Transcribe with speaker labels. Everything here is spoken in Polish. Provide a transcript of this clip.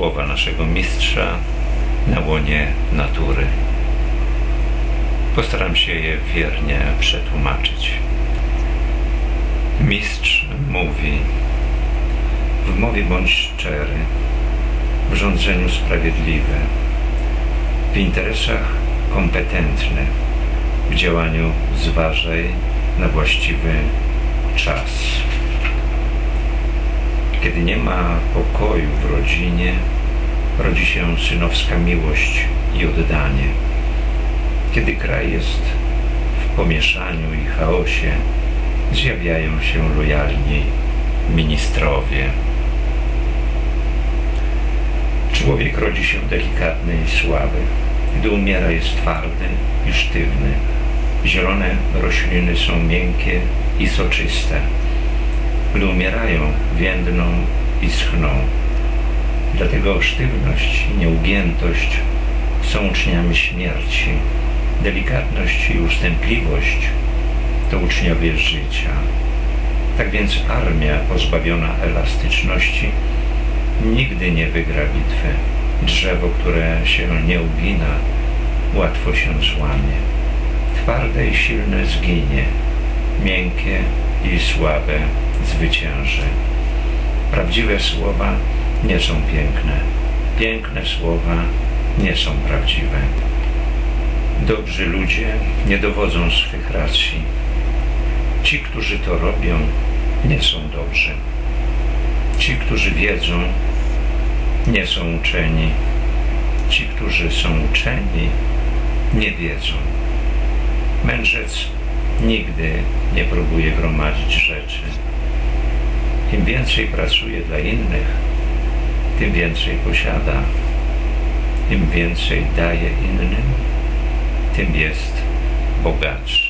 Speaker 1: słowa naszego mistrza na łonie natury. Postaram się je wiernie przetłumaczyć. Mistrz mówi: W mowie bądź szczery, w rządzeniu sprawiedliwy, w interesach kompetentny, w działaniu zważaj na właściwy czas. Kiedy nie ma pokoju w rodzinie, rodzi się synowska miłość i oddanie. Kiedy kraj jest w pomieszaniu i chaosie, zjawiają się lojalni ministrowie. Człowiek rodzi się delikatny i słaby. Gdy umiera, jest twardy i sztywny. Zielone rośliny są miękkie i soczyste. Gdy umierają, więdną i schną. Dlatego sztywność i nieugiętość są uczniami śmierci. Delikatność i ustępliwość to uczniowie życia. Tak więc armia pozbawiona elastyczności nigdy nie wygra bitwy. Drzewo, które się nie ugina, łatwo się złamie. Twarde i silne zginie, miękkie i słabe zwycięży. Prawdziwe słowa nie są piękne. Piękne słowa nie są prawdziwe. Dobrzy ludzie nie dowodzą swych racji. Ci, którzy to robią, nie są dobrzy. Ci, którzy wiedzą, nie są uczeni. Ci, którzy są uczeni, nie wiedzą. Mędrzec nigdy nie próbuje gromadzić rzeczy. Im więcej pracuje dla innych, tym więcej posiada. Im więcej daje innym, tym jest bogatszy.